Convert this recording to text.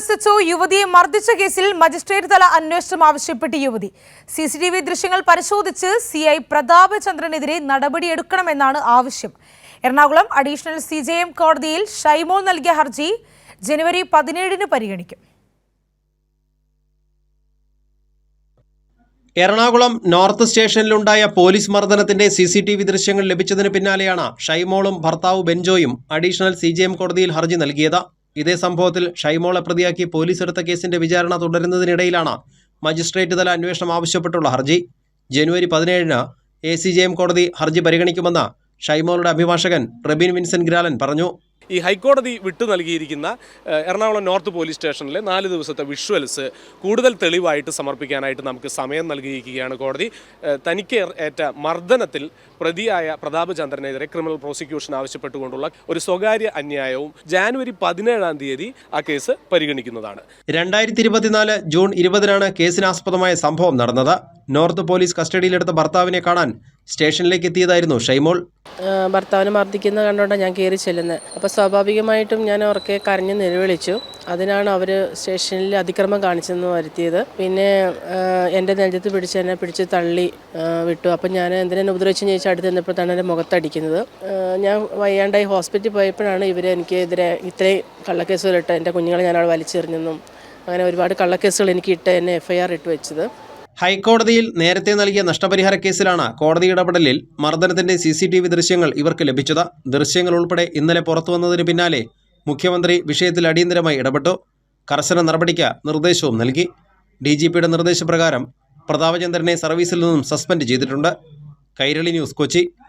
S യുവതിയെ മർദ്ദിച്ച കേസിൽ മജിസ്ട്രേറ്റ് തല അന്വേഷണം ആവശ്യപ്പെട്ട് യുവതി. സി സി ടി വി ദൃശ്യങ്ങൾ പരിശോധിച്ച് സി ഐ പ്രതാപചന്ദ്രനെതിരെ നടപടിയെടുക്കണമെന്നാണ് ആവശ്യം. Ernakulam additional C J M കോടതിയിൽ ഷൈമോൾ നൽകിയ ഹർജി ജനുവരി പതിനേഴിന് പരിഗണിക്കും. എറണാകുളം നോർത്ത് സ്റ്റേഷനിലുണ്ടായ പോലീസ് മർദ്ദനത്തിന്റെ സി സി ടി വി ദൃശ്യങ്ങൾ ലഭിച്ചതിന് പിന്നാലെയാണ് ഷൈമോളും ഭർത്താവ് ബെഞ്ചോയും അഡീഷണൽ സി ജെ എം കോടതിയിൽ ഹർജി നൽകിയത്. ഇതേ സംഭവത്തിൽ ഷൈമോളെ പ്രതിയാക്കി പോലീസ് എടുത്ത കേസിന്റെ വിചാരണ തുടരുന്നതിനിടയിലാണ് മജിസ്ട്രേറ്റ് തല അന്വേഷണം ആവശ്യപ്പെട്ടുള്ള ഹർജി. ജനുവരി പതിനേഴിന് എ സി ജെ എം കോടതി ഹർജി പരിഗണിക്കുമെന്ന് ഷൈമോളുടെ അഭിഭാഷകൻ റബിൻ വിൻസെന്റ് ഗ്രാലൻ പറഞ്ഞു. ഈ ഹൈക്കോടതി വിട്ടു നൽകിയിരിക്കുന്ന എറണാകുളം നോർത്ത് പോലീസ് സ്റ്റേഷനിലെ നാല് ദിവസത്തെ വിഷ്വൽസ് കൂടുതൽ തെളിവായിട്ട് സമർപ്പിക്കാനായിട്ട് നമുക്ക് സമയം നൽകിയിരിക്കുകയാണ് കോടതി. തനിക്ക് ഏറ്റ മർദ്ദനത്തിൽ പ്രതിയായ പ്രതാപചന്ദ്രനെതിരെ ക്രിമിനൽ പ്രോസിക്യൂഷൻ ആവശ്യപ്പെട്ടുകൊണ്ടുള്ള ഒരു സ്വകാര്യ അന്യായവും ജാനുവരി പതിനേഴാം തീയതി ആ കേസ് പരിഗണിക്കുന്നതാണ്. രണ്ടായിരത്തി ഇരുപത്തിനാല് ജൂൺ ഇരുപതിനാണ് കേസിനാസ്പദമായ സംഭവം നടന്നത്. നോർത്ത് പോലീസ് കസ്റ്റഡിയിലെടുത്ത ഭർത്താവിനെ കാണാൻ സ്റ്റേഷനിലേക്ക് എത്തിയതായിരുന്നു ഷൈമോൾ. ഭർത്താവിനെ മർദ്ദിക്കുന്നത് കണ്ടുകൊണ്ടാണ് ഞാൻ കയറി ചെല്ലുന്നത് അപ്പോൾ സ്വാഭാവികമായിട്ടും ഞാൻ ഉറക്കെ കരഞ്ഞ് നിലവിളിച്ചു. അതിനാണ് അവർ സ്റ്റേഷനിൽ അതിക്രമം കാണിച്ചെന്ന് വരുത്തിയത്. പിന്നെ എന്റെ നെഞ്ചത്ത് പിടിച്ച് എന്നെ പിടിച്ച് തള്ളി വിട്ടു. അപ്പം ഞാൻ എന്തിനെന്നെ ഉപദ്രവിച്ചു ചോദിച്ചാൽ അടുത്ത് നിന്നപ്പോഴത്താണ് എന്റെ മുഖത്തടിക്കുന്നത്. ഞാൻ വയ്യാണ്ടായി ഹോസ്പിറ്റലിൽ പോയപ്പോഴാണ് ഇവർ എനിക്കെതിരെ ഇത്രയും കള്ളക്കേസുകളിട്ട് എന്റെ കുഞ്ഞുങ്ങളെ ഞാൻ അവിടെ വലിച്ചെറിഞ്ഞെന്നും അങ്ങനെ ഒരുപാട് കള്ളക്കേസുകൾ എനിക്ക് ഇട്ട് എന്നെ എഫ് ഐ ആർ ഇട്ട് വെച്ചത്. ഹൈക്കോടതിയിൽ നേരത്തെ നൽകിയ നഷ്ടപരിഹാര കേസിലാണ് കോടതി ഇടപെടലിൽ മർദ്ദനത്തിന്റെ സി സി ടി വി ദൃശ്യങ്ങൾ ഇവർക്ക് ലഭിച്ചത്. ദൃശ്യങ്ങൾ ഉൾപ്പെടെ ഇന്നലെ പുറത്തുവന്നതിന് പിന്നാലെ മുഖ്യമന്ത്രി വിഷയത്തിൽ അടിയന്തരമായി ഇടപെട്ടു. കർശന നടപടിക്ക് നിർദ്ദേശവും നൽകി. ഡി ജി പിയുടെ നിർദ്ദേശപ്രകാരം പ്രതാപചന്ദ്രനെ സർവീസിൽ നിന്നും സസ്പെൻഡ് ചെയ്തിട്ടുണ്ട്. കൈരളി ന്യൂസ് കൊച്ചി.